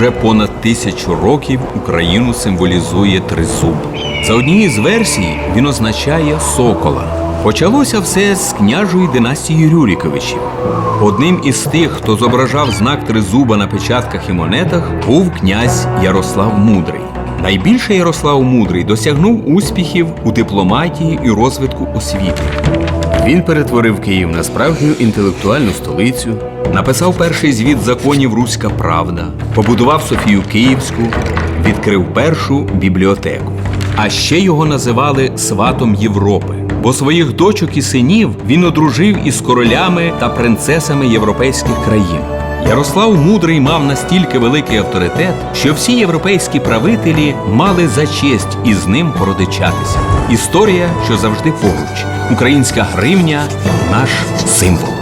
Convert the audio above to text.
уже понад тисячу років Україну символізує тризуб. За однією з версій він означає сокола. Почалося все з княжої династії Рюриковичів. Одним із тих, хто зображав знак тризуба на печатках і монетах, був князь Ярослав Мудрий. Найбільше Ярослав Мудрий досягнув успіхів у дипломатії і розвитку освіти. Він перетворив Київ на справжню інтелектуальну столицю, написав перший звіт законів Руська Правда, побудував Софію Київську, відкрив першу бібліотеку. А ще його називали сватом Європи, бо своїх дочок і синів він одружив із королями та принцесами європейських країн. Ярослав Мудрий мав настільки великий авторитет, що всі європейські правителі мали за честь із ним породичатися. Історія, що завжди поруч. Українська гривня наш символ.